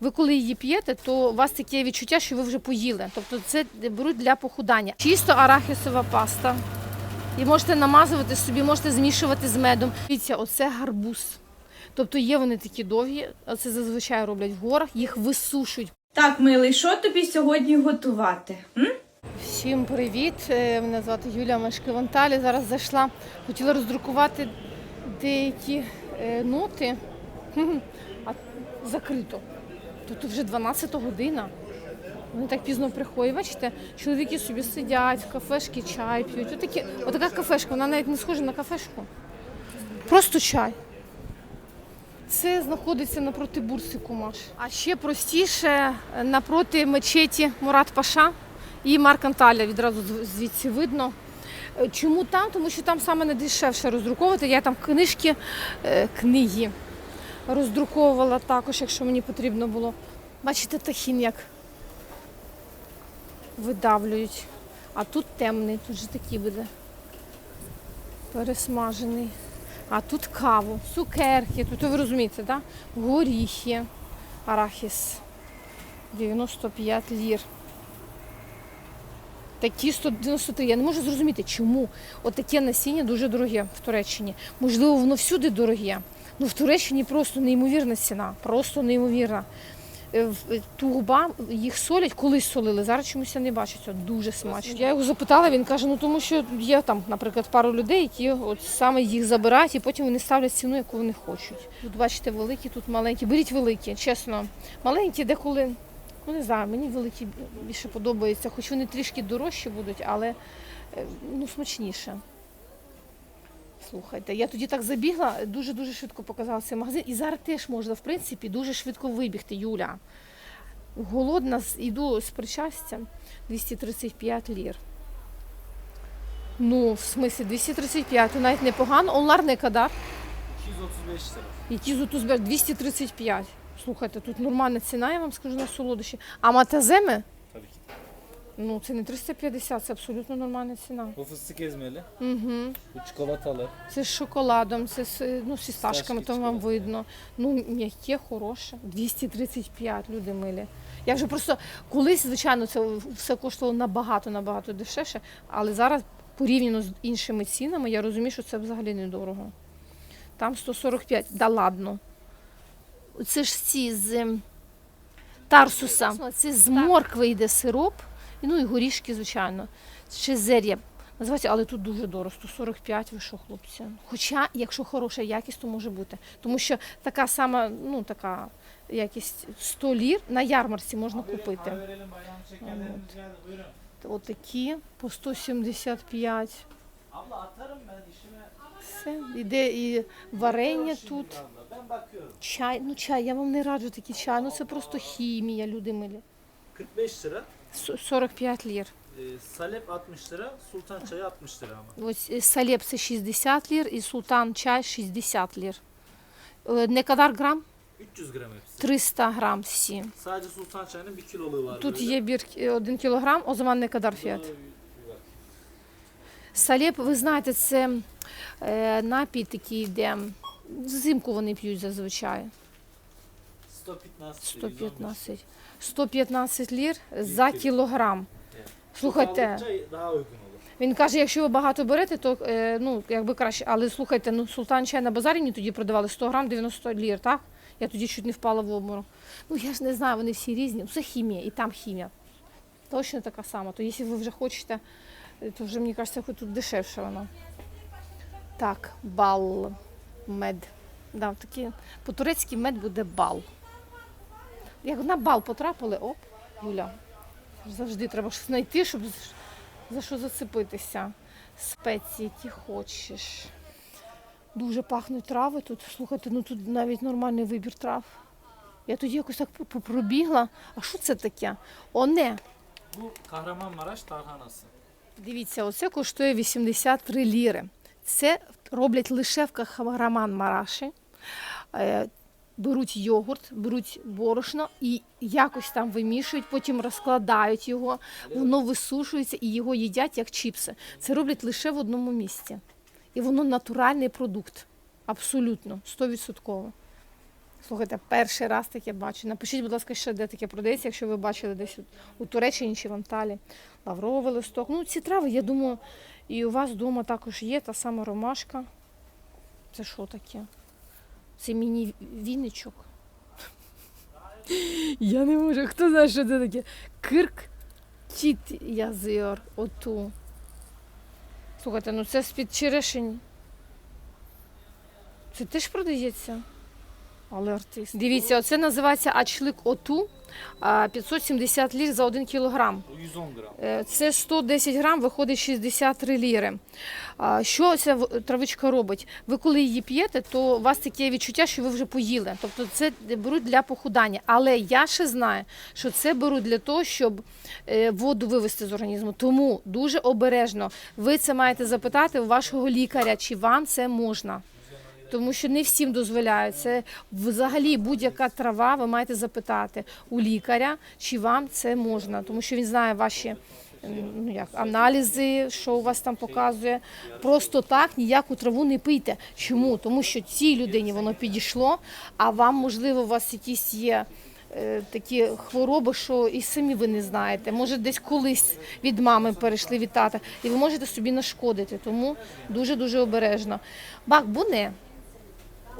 ви коли її п'єте, то у вас таке відчуття, що ви вже поїли. Тобто це беруть для похудання. Чисто арахісова паста. І можете намазувати собі, можете змішувати з медом. Дивіться, оце гарбуз. Тобто є вони такі довгі, це зазвичай роблять в горах, їх висушують. Так, милий, що тобі сьогодні готувати? М? Всім привіт! Е, Мене звати Юлія в Зараз зайшла, хотіла роздрукувати деякі е, ноти, а закрито. Тут вже 12 година. Вони так пізно приходять. Бачите, чоловіки собі сидять, в кафешки чай п'ють. Отакі, отака кафешка, вона навіть не схожа на кафешку. Просто чай. Це знаходиться напроти бурси Кумаш. А ще простіше напроти мечеті Мурат Паша і Марк Анталя відразу звідси видно. Е, Чому там? Тому що там саме найдешевше роздруковувати. Я там книжки, е, книги роздруковувала також, якщо мені потрібно було. Бачите, тахін як видавлюють. А тут темний, тут же такий буде пересмажений. А тут каву, цукерки, тут ви розумієте, да? горіхи, арахіс 95 лір. Такі 193. Я не можу зрозуміти, чому от таке насіння дуже дороге в Туреччині. Можливо, воно всюди дороге. Ну в Туреччині просто неймовірна ціна, просто неймовірна. Е, е, Тугба їх солять, колись солили, зараз чомусь я не бачу цього. Дуже смачно. Я його запитала, він каже: ну тому що є там, наприклад, пару людей, які от саме їх забирають, і потім вони ставлять ціну, яку вони хочуть. Тут бачите, великі, тут маленькі. Беріть великі, чесно. Маленькі деколи, ну не знаю, мені великі більше подобаються, хоч вони трішки дорожчі будуть, але е, ну смачніше. Слухайте, я тоді так забігла, дуже-дуже швидко показав цей магазин. І зараз теж можна, в принципі, дуже швидко вибігти, Юля. Голодна, з- іду з причастя 235 лір. Ну, в смислі, 235, то навіть непогано. Онларний кадар. 235 lira. Які тут збер 235. Слухайте, тут нормальна ціна, я вам скажу на солодощі. А матаземи? Ну, це не 350, це абсолютно нормальна ціна. Bu fıstık ezmeli. Угу. Bu çikolatalı. Це з шоколадом, це з ну, з фісташками, то вам видно. Ну, м'яке, хороше. 235, люди милі. Я вже просто колись, звичайно, це все коштувало набагато, набагато дешевше, але зараз порівняно з іншими цінами, я розумію, що це взагалі недорого. Там 145, да ладно. Це ж ці з ем, Тарсуса. Це з моркви йде сироп, ну і горішки, звичайно. Ще зер'я. Називається, але тут дуже дорого, 145, ви що, хлопці. Хоча, якщо хороша якість, то може бути. Тому що така сама, ну така якість 100 лір на ярмарці можна купити. Buyurun. От такі по 175. Abla atarım ben işime. Все. Іде і варення тут. Чай, ну чай, я вам не раджу такий чай, ну це просто хімія, люди милі. 45 lira. С- 45 лір. Ee, salep 60 lira. Sultan çayı 60 lira ama. Ось е, салеп це 60 лір і султан чай 60 лір. Е, Не кадар грам? 300 gram hepsi. 300 грам всі. Sadece sultan çayının 1 kiloluğu var. Тут böyle. є бір 1 кілограм, о zaman ne kadar fiyat? Burada Салеп, ви знаєте, це е, напій такий, де взимку вони п'ють зазвичай. 115. 115. 115 лір за кілограм. Слухайте, він каже, якщо ви багато берете, то е, ну, якби краще. Але слухайте, ну султан чай на базарі мені тоді продавали 100 грам 90 лір, так? Я тоді чуть не впала в обморок. Ну я ж не знаю, вони всі різні. Це хімія, і там хімія. Точно така сама. То якщо ви вже хочете, то вже мені кажеться, хоч тут дешевше воно. Так, бал. Мед. Да, такі, по-турецьки мед буде бал. Як на бал потрапили, оп, Юля. Завжди треба щось знайти, щоб за що зацепитися. Спеції, які хочеш. Дуже пахнуть трави тут. Слухайте, ну тут навіть нормальний вибір трав. Я тоді якось так пробігла. А що це таке? Оне. Bu Kahramanmaraş tarhanası. Дивіться, оце коштує 83 ліри. Це роблять лише в Кахамараман Мараші. Беруть йогурт, беруть борошно і якось там вимішують, потім розкладають його, воно висушується і його їдять як чіпси. Це роблять лише в одному місці. І воно натуральний продукт. Абсолютно, 100%. Слухайте, перший раз таке бачу. Напишіть, будь ласка, ще де таке продається, якщо ви бачили десь у Туреччині чи в Анталі. Лавровий листок. Ну, ці трави, я думаю, і у вас вдома також є та сама ромашка. Це що таке? Це міні-віничок. Я не можу. Хто знає, що це таке? Кирк тіт язир. Оту. Слухайте, ну це з-під черешень. Це теж продається. Але артист. Дивіться, оце називається ачлик оту. 570 лір за 1 кілограм. 110 gram. Е, Це 110 грам, виходить 63 ліри. Що ця травичка робить? Ви коли її п'єте, то у вас таке відчуття, що ви вже поїли. Тобто це беруть для похудання. Але я ще знаю, що це беруть для того, щоб е, воду вивести з організму. Тому дуже обережно ви це маєте запитати у вашого лікаря, чи вам це можна. Тому що не всім дозволяють. Це взагалі будь-яка трава, ви маєте запитати у лікаря, чи вам це можна, тому що він знає ваші ну, як, аналізи, що у вас там показує. Просто так ніяку траву не пийте. Чому? Тому що цій людині воно підійшло, а вам, можливо, у вас якісь є. е, Такі хвороби, що і самі ви не знаєте. Може, десь колись від мами перейшли від тата, і ви можете собі нашкодити. Тому дуже дуже обережно. Бак, буне.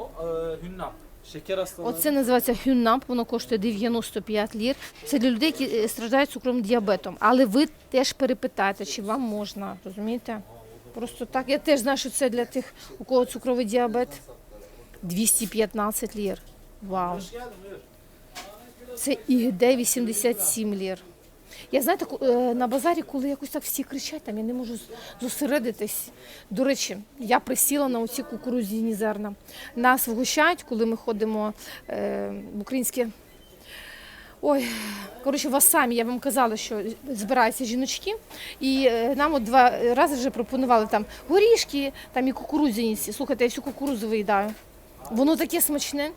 O e, hünnap. Şeker hastalığı. Оце називається хюннап, воно коштує 95 лір. Це для людей, які е, страждають цукровим діабетом. Але ви теж перепитайте, чи вам можна, розумієте? Просто так. Я теж знаю, що це для тих, у кого цукровий діабет. 215 лір. Вау. Це ІГД 87 лір. Я знаєте, е, на базарі, коли якось так всі кричать, там я не можу зосередитись. До речі, я присіла на оці кукурудзяні зерна. Нас вгощають, коли ми ходимо е, в українське. Ой, коротше, вас самі, я вам казала, що збираються жіночки, і е, нам от два рази вже пропонували там горішки, там і кукурудзяні. Слухайте, я всю кукурудзу виїдаю. Воно таке смачне.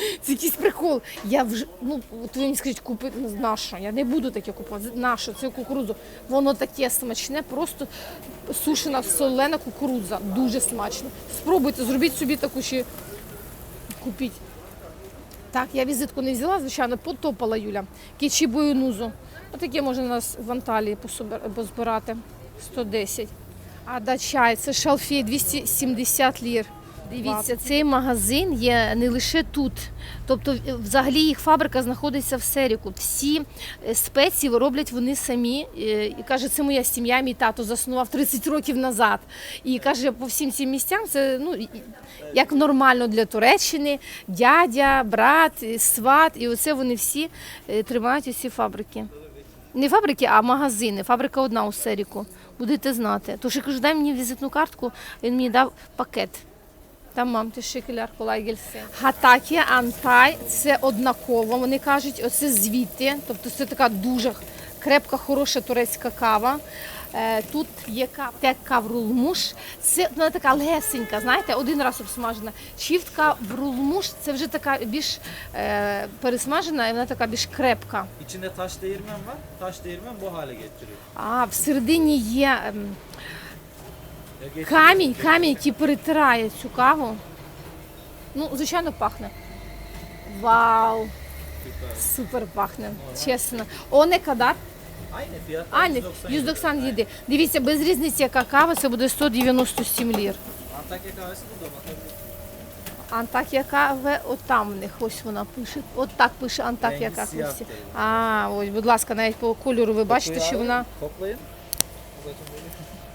Це якийсь прикол. Я вже, ну, от мені скажіть, купити на що? Я не буду таке купувати. На що? Це кукурудзу. Воно таке смачне, просто сушена солена кукурудза. Дуже смачно. Спробуйте, зробіть собі таку ще купіть. Так, я візитку не взяла, звичайно, потопала Юля. Кічі нузу. Отаке можна нас в Анталії позбирати. 110. А да, чай, це шалфей 270 лір. Дивіться, цей магазин є не лише тут. Тобто, е, взагалі їх фабрика знаходиться в Серіку. Всі е, спеції роблять вони самі. Е, І каже, це моя сім'я, мій тато заснував 30 років назад. І каже, по всім цим місцям це ну як нормально для Туреччини, дядя, брат, сват. І оце вони всі тримають усі фабрики. Не фабрики, а магазини. Фабрика одна у Серіку. Будете знати. Тож я кажу, дай мені візитну картку, він мені дав пакет. Tamam, teşekkürler, kolay gelsin. Хатакія, Антай це однаково. Вони кажуть, оце звідти. Тобто це така дуже крепка, хороша турецька кава. Е, Тут є кава, текка врулмуш. Це вона така легесенька, знаєте, один раз обсмажена. Чіфтка врулмуш це вже така більш е, пересмажена, і вона така більш крепка. İçinde taş değirmen var. Taş değirmen bu hale getiriyor. А всередині є ем. Камінь, камінь, який перетирає цю каву. Ну, звичайно, пахне. Вау! Супер пахне, чесно. О, не кадар. Aynı fiyat. А, не, 190 їди. Дивіться, без різниці, яка кава, це буде 197 лір. Антакія каве, от там в них, ось вона пише. От так пише Антакія siyah. А, ось, будь ласка, навіть по кольору ви бачите, що вона.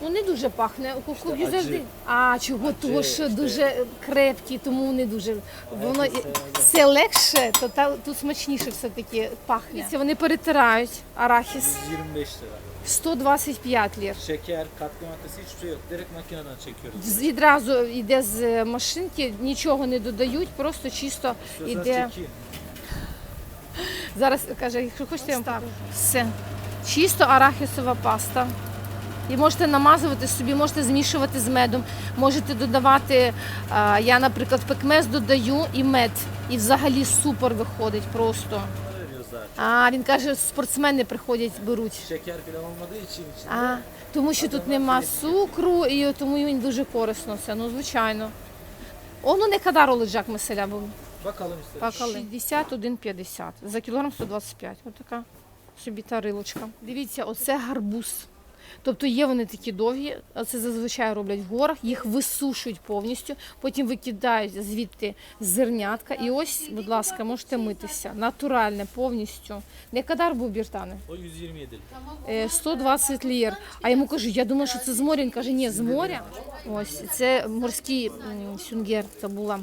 Ну, не дуже пахне. У кукурудзі завжди. А, чого? Тому що дуже крепкі, тому не дуже. Воно все легше, то та, тут смачніше все-таки пахне. Це вони перетирають арахіс. 125 lira. 125 лір. Şeker, katkı maddesi hiçbir şey yok. Direkt makineden çekiyoruz. З- Відразу йде з машинки, нічого не додають, просто чисто İstiyorsanız йде. çekeyim. Зараз каже, якщо хочете, я вам покажу. Все. Чисто арахісова паста. І можете намазувати собі, можете змішувати з медом, можете додавати. Я, наприклад, пекмез додаю і мед. І взагалі супер виходить просто. А він каже, спортсмени приходять, беруть. А, тому що тут нема цукру, і тому він дуже корисно все. Ну, звичайно. Kadar olacak mesela bu? Bakalım istedim. Пакали 61,50. За кілограм 125. Отака собі тарилочка. Дивіться, оце гарбуз. Тобто є вони такі довгі, а це зазвичай роблять в горах, їх висушують повністю, потім викидають звідти зернятка. І ось, будь ласка, можете митися. Натуральне повністю. Не кадар був біртане. O 127. Е, 120 лір. А йому кажу, я думаю, що це з моря. Він каже, ні, з моря. Ось це морський сюнгер. Це була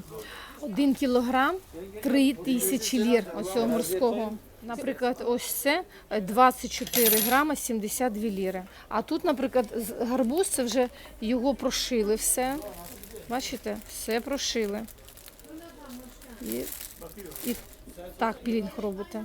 один кілограм, три тисячі лір. Ось цього морського. Наприклад, ось це е, 24 грама 72 ліри. А тут, наприклад, гарбуз це вже його прошили все. Бачите, все прошили. І, і так пілінг робите.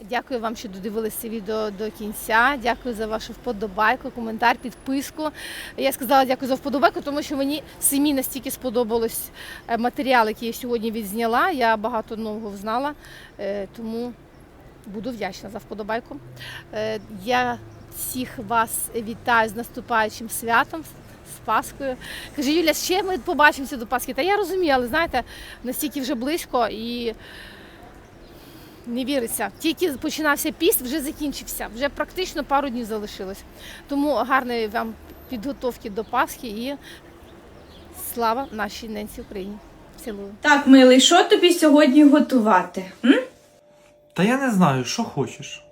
Дякую вам, що додивилися відео до кінця. Дякую за вашу вподобайку, коментар, підписку. Я сказала дякую за вподобайку, тому що мені самі настільки сподобалось е, матеріал, який я сьогодні відзняла. Я багато нового знала, е, тому буду вдячна за вподобайку. Е, Я всіх вас вітаю з наступаючим святом. З Паскою. Каже, Юля, ще ми побачимося до Пасхи. Та я розумію, але знаєте, настільки вже близько і не віриться. Тільки починався піст, вже закінчився. Вже практично пару днів залишилось. Тому гарної вам підготовки до Пасхи і слава нашій ненці Україні. Цілую. Так, милий, що тобі сьогодні готувати? М? Та я не знаю, що хочеш.